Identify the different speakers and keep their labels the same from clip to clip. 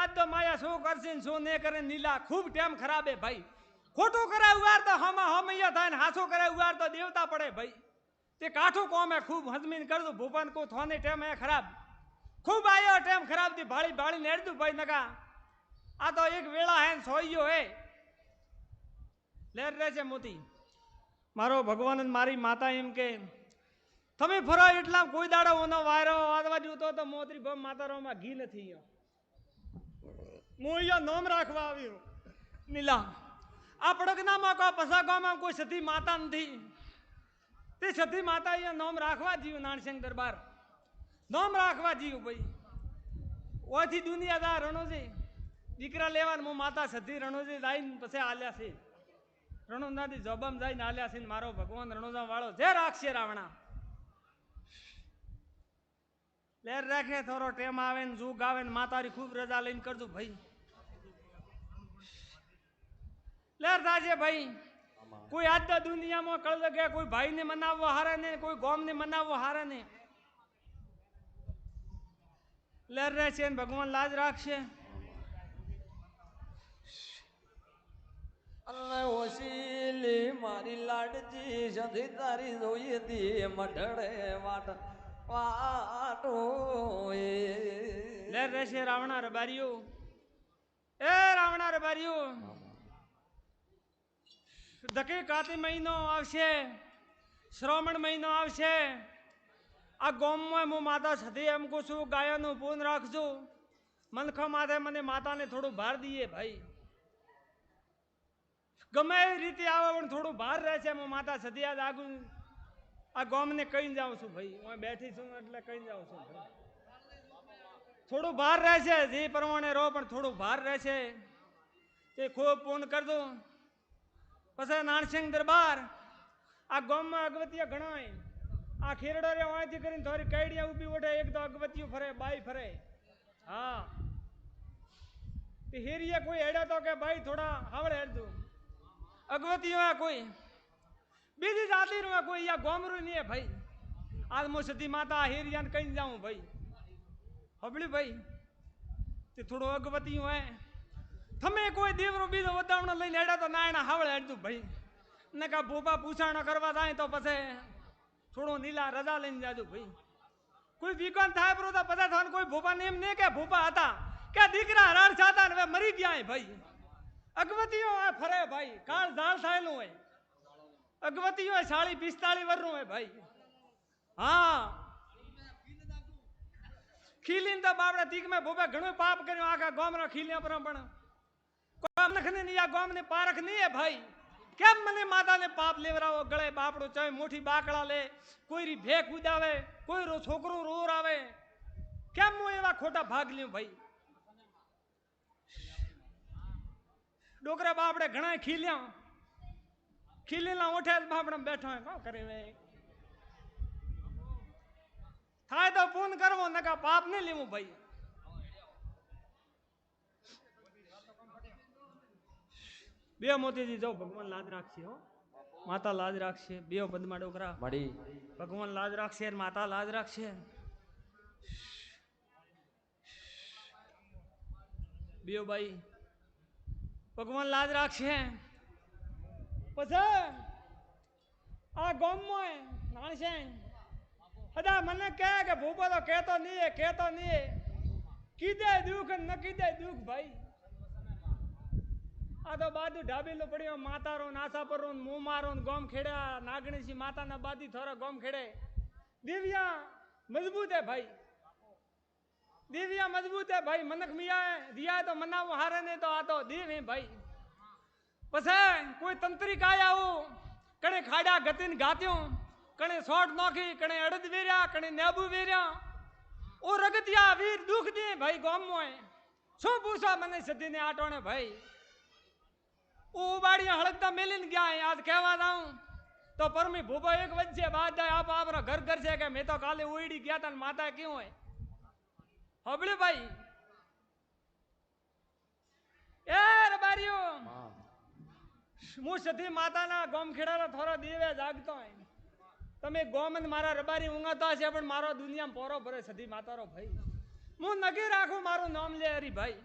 Speaker 1: આજ તો માયા શું કરશે ને શું નહીં કરે નીલા ખૂબ ટેમ ખરાબ હે ભાઈ. ખોટું કરે ઉવાર તો હમા હમૈયા થાય ને હાસું કરે ઉવાર તો દેવતા પડે ભાઈ. તે કાઠું કોમે ખૂબ હજમીન કરતું ભૂપન કો થોને ટેમ હે ખરાબ. ખૂબ આયો ટેમ ખરાબથી ભાળી ભાળી નેડતું ભાઈ નકા. આ તો એક વેળા હે ને સોઈયો હે. લેર રહે છે મોતી. મારો ભગવાન મારી માતા એમ કે, તમે ફરો એટલા કોઈ દાડો ઓનો વાયરો વાદવા જતો તો મોતરી ગમ માતારોમાં ઘી નથી યો. હું અહીંયા નામ રાખવા આવ્યો નીલા, આ પડકનામાં કો પસા ગામમાં કોઈ સતી માતા નથી. તે સતી માતા અહીંયા નામ રાખવા જીવ નાણસિંહ દરબાર. નોમ રાખવા જીવ ભાઈ. ઓથી દુનિયાદાર રણોજી દીકરા લેવાનું હું માતા સતી રણોજી લાઈને પછી આલ્યા છે. રણોજાથી જોબમ જઈને આલ્યા છે મારો ભગવાન રણોજા વાળો જે રાખશે રાવણા. લેર રાખે, થોડો ટેમ આવે ને જુગ આવે ને માતારી ખૂબ રજા લઈને કરજો ભાઈ. લેર થાશે ભાઈ કોઈ આજના દુનિયામાં કળ કે કોઈ ભાઈને મનાવવો હારે ને કોઈ ગોમને મનાવવો હારે ને. લેર રહેશે ને ભગવાન લાજ રાખશે.
Speaker 2: ઓશીલી મારી લાડજી જધી તારી જોઈએ દી મઢડે વાટ વાટો એ
Speaker 1: લેર રહેશે રાવણા રબારીઓ. એ રાવણા રબારીઓ. ધકે કાતી મહિનો આવશે, શ્રવણ મહિનો આવશે. આ ગોમમાં હું માતા સધી એમ કહું છું, ગાયોનું પૂન રાખજો. મનખા માથે મને માતાને થોડું ભાર દઈએ ભાઈ. ગમે એવી રીતે આવે, પણ થોડું ભાર રહે છે હું માતા સધી યાદ આગુ આ ગોમને કહીને જાઉં છું ભાઈ. હું બેઠી છું, એટલે કહીને જાઉં છું ભાઈ. થોડું ભાર રહેશે જે પ્રમાણે રહો, પણ થોડું ભાર રહેશે તે ખૂબ પૂર્ણ કરજો. પછી નાણસિંહ દરબાર, આ ગામમાં અગવતિયા ઘણાય આ ખેરડો રે વાંચી કરીને થોડી કઈડિયા ઊભી ઉઠે એક તો અગવતિયું ફરે, બાઈ ફરે. હા. હેરીએ કોઈ હેડે તો કે ભાઈ થોડા હાવડે હેડજો. અગવતીઓ કોઈ. બીજી જાતિનું કોઈ, યા ગોમરું નહીં ભાઈ. આજ સતી માતા હેરિયાને કઈ જાઉં ભાઈ. હબળી ભાઈ, તે થોડો અગવતી હે તમે કોઈ દીવરો બીજો વધામણો લઈને હેડા તો ના એના હાવળે હેડતું ભાઈ. ને કા ભોપા પૂછાણો કરવા થાય તો પછી થોડો નીલા રજા લઈને જાજો ભાઈ. કોઈ વિકન થાય પરો તો પછી થવાનું. કોઈ ભોપા ને એમ નહીં કે ભોપા હતા. કે દીકરા હરાણ છાતા ને હવે મરી ગયા ભાઈ. અગવતીઓ આ ફરે ભાઈ. કાળ ઝાળ થયેલું હોય. અગવતીઓ સાડી પિસ્તાળી વરનું હોય ભાઈ. હા. ખીલીને તો બાપડા તીક મેં ભૂપે ઘણું પાપ કર્યું. આખા ગામના ખીલ્યા પર પણ કોમ નખને નહીં, આ ગામની પારખ નહીં હે ભાઈ. કેમ મને માતાને પાપ લેવરાવો? ગળે બાપડો ચાય મોઠી બાકડા લે. કોઈ રી ભેક ઉદાવે કોઈ રો છોકરો રોર આવે. કેમ હું એવા ખોટા ભાગ લ્યું ભાઈ? ડોકરા બાપડે ઘણા ખીલ્યા. ખીલેલા ઓઠે બાપડા બેઠો હોય, કાં કરે વે થાય તો ફોન કરવો નકા પાપ નહીં લેવું ભાઈ. બે મોતીજી જાઓ ભગવાન લાજ રાખશે હો. માતા લાજ રાખશે. બે પદમાં ડોકરા.
Speaker 2: મળી.
Speaker 1: ભગવાન લાજ રાખશે માતા લાજ રાખશે. બીઓ ભાઈ ભગવાન લાજ રાખશે. પછી આ ગામમાં નાણશે હદા મને કહે કે ભૂપો તો કહેતો નહીં કહેતો નહીં. કીધે દુઃખ ન કીધે દુઃખ ભાઈ. આ તો બાજુ ઢાબેલું પડ્યું. માતારો નાસાપરો મુમારો ગોમ ખેડ્યા. નાગણીસી માતાના બાદી થોરા ગોમ ખેડે. દિવ્યા, મજબૂત હે ભાઈ. દિવ્યા, મજબૂત હે ભાઈ. મનક મિયા દિયા તો મનાવું હારે ને તો આ તો દેવ હે ભાઈ. પછી કોઈ તંત્રિક આયા હું કણે ખાડા ગતિન ગાત્યું કણે શોટ નોખી, કણે અડદ વેર્યા, કણે નેબુ વેર્યા. ઓ રગતિયા, વીર દુઃખ દે ભાઈ ગોમમાં શું પૂછો મને સદીને આટોણે ભાઈ? ઉબાડીયા હળગતા મેલીને ગયા આજ કહેવા જાઉં તો પરમી ભૂભો એક વચ્ચે બાદ આપ આપણા ઘર ઘર છે કે મેં તો કાલે ઉડી ગયા તા માતા કેવું હોય હબળી ભાઈ એ રબારીઓ
Speaker 2: હા
Speaker 1: સધી માતાના ગોમ ખેડાનો થોડો દીવે જાગતો હોય તમે ગોમ અને મારા રબારી ઊંઘાતા છે પણ મારો દુનિયામાં પોરો ભરે સધી માતારો ભાઈ હું નક્કી રાખું મારું નામ લે હરી ભાઈ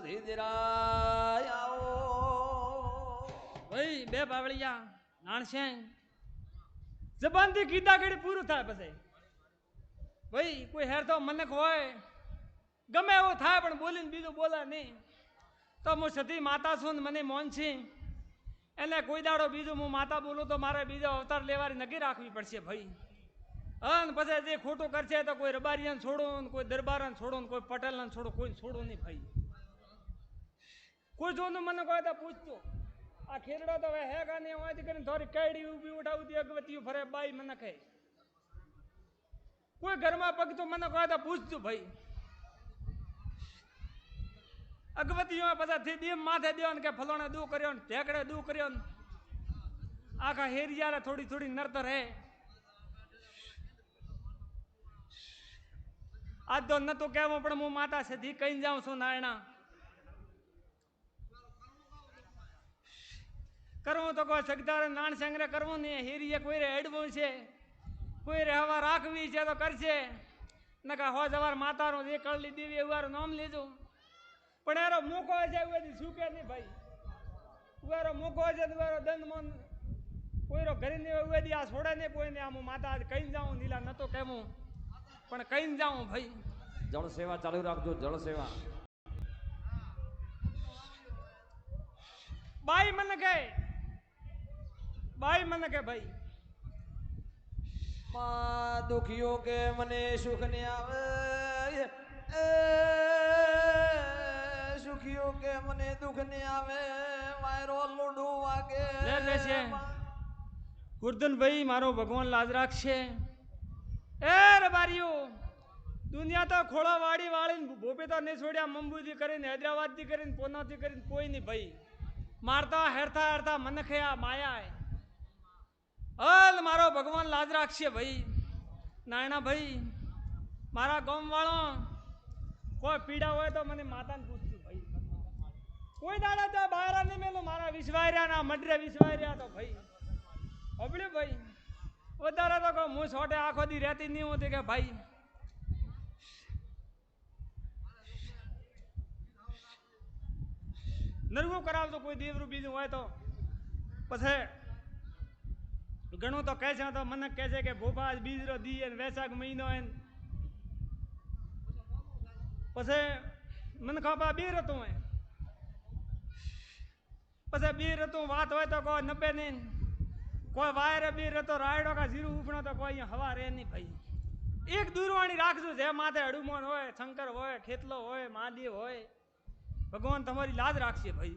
Speaker 2: મનોરથ દિરાય આવો.
Speaker 1: બે બાવળિયા નાણશે જબાનથી ગીતા ઘડી પૂરું થાય પછી. ભાઈ, કોઈ હેર મનક હોય ગમે એવો થાય, પણ બોલીને બીજું બોલે નહીં. તો હું સતી માતા છું મને મોન છે. એને કોઈ દાડો બીજું હું માતા બોલું તો મારે બીજો અવતાર લેવાની નક્કી રાખવી પડશે ભાઈ. અને પછી જે ખોટું કરશે તો કોઈ રબારીયાને છોડો કોઈ દરબારાને છોડો કોઈ પટેલને છોડો કોઈ છોડો નહીં ભાઈ. કોઈ જોનું મને કોઈ તો પૂછતો. આ ખેરડા તો હવે હે કા નહીં હોવાથી કરીને થોડી કઈડી ઊભી ઉઠાવતી અગવતીઓ ફરે, બાઈ મને કહે. કોઈ ઘરમાં પગ તો મને કોઈ તો પૂછતું ભાઈ. અગવતીઓ બધા થી દીમ માથે દેવો ને કે ફલોણે દુ કર્યો ને, ઢેકડે દુ કર્યો ને. આખા હેરિયારે થોડી થોડી નરતર હે. આજ તો નતું કહેવું, પણ હું માતા છે કઈ જાઉં છું નાયણા. કરવું તો કોઈ સગદાર નાણ સંગ્રહ કરવું નહીં. હીરીએ કોઈ રે હેડવું છે કોઈ રે હવા રાખવી છે તો કરશે. નકા હો જવાર માતાનું જે કળલી દેવી એવું નામ લીધું પણ એરો મૂકો છે શું સુકે નહીં ભાઈ. ઉવારો મૂકો છે તો ઉવારો દંડ મન કોઈરો ઘરે નહીં બધી આ છોડે નહીં કોઈ નહીં. આમ માતા આજ કઈ જાઉં નીલા નતો કહેવું પણ કહીને જાઉં ભાઈ.
Speaker 2: જળ સેવા ચાલુ રાખજો જળ સેવા.
Speaker 1: બાઈ મને કહે બાઈ મને કે ભાઈ.
Speaker 2: માં દુખીઓ કે મને સુખ ને આવે? એ સુખીઓ કે મને દુઃખ ને આવે? મારો લોડું વાગે.
Speaker 1: લે લે છે. ગુરધનભાઈ મારો ભગવાન લાજ રાખશે. એ રબારીઓ દુનિયા તો ખોળા વાળી વાળીને ભોપે તો નહીં છોડ્યા મંબુથી કરીને હૈદરાબાદથી કરીને પોનાથી કરીને કોઈ નહીં ભાઈ. મારતા હેરતા હેરતા મને ખયા માયા હલ મારો ભગવાન લાજ રાખશે ભાઈ. નાયણા ભાઈ, મારા ગામ વાળો કોઈ પીડા હોય તો મને માતાને પૂછતું ભાઈ. કોઈ દાડા તો બહાર નહીં મેલું, મારા વિશ્વાર્યા ના મડરે વિશ્વાર્યા તો ભાઈ. હોબળ્યું ભાઈ. વધારે તો કહું હું છોટે આખો દી રહેતી નહીં હોતી કે ભાઈ. નરવું કરાવતો કોઈ દેવરું બીજું હોય તો. પછી ઘણું તો કહે છે તો મને કહે છે કે ભોપા બીજરો દી અને વૈશાખ મહિનો એને. પછી મને ખબર બે રતું હોય પછી બે રતું વાત હોય તો કોઈ નબે નહીં કોઈ વાયરે બે રતો રાયડો કા જીરું ઉપણો તો કોઈ હવા રે નહીં ભાઈ. એક દૂરવાણી રાખજો, જે માથે હડુમોન હોય, શંકર હોય, ખેતલો હોય, મહાદેવ હોય. ભગવાન તમારી લાજ રાખશે ભાઈ.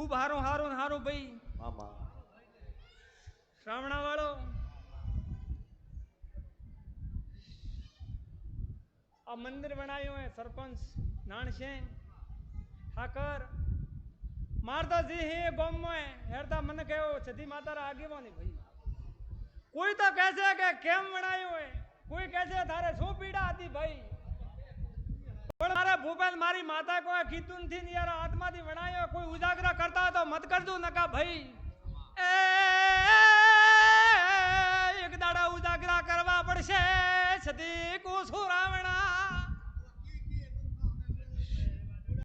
Speaker 1: ખૂબ હારું હારું હારું ભાઈ.
Speaker 2: મામા.
Speaker 1: શ્રાવણા વાળો આ મંદિર બનાવ્યું હે સરપંચ નાણશે. ઠાકર. મારતા જી હે ગોમમાં. હેરતા મને કહેવો છતી માતારા આગેવાની ભાઈ. કોઈ તો કહે છે કે કેમ બનાવ્યું હે કોઈ કહે છે તારે શું પીડા હતી ભાઈ? પણ મારા ભૂપેન, મારી માતા કોઈ કીધું નથી ને યાર આત્માથી વણાયો, કોઈ ઉજાગરા કરતા તો મત કરજો નકા ભાઈ. એક દાડા ઉજાગરા કરવા પડશે સતી કુસુ રાવણ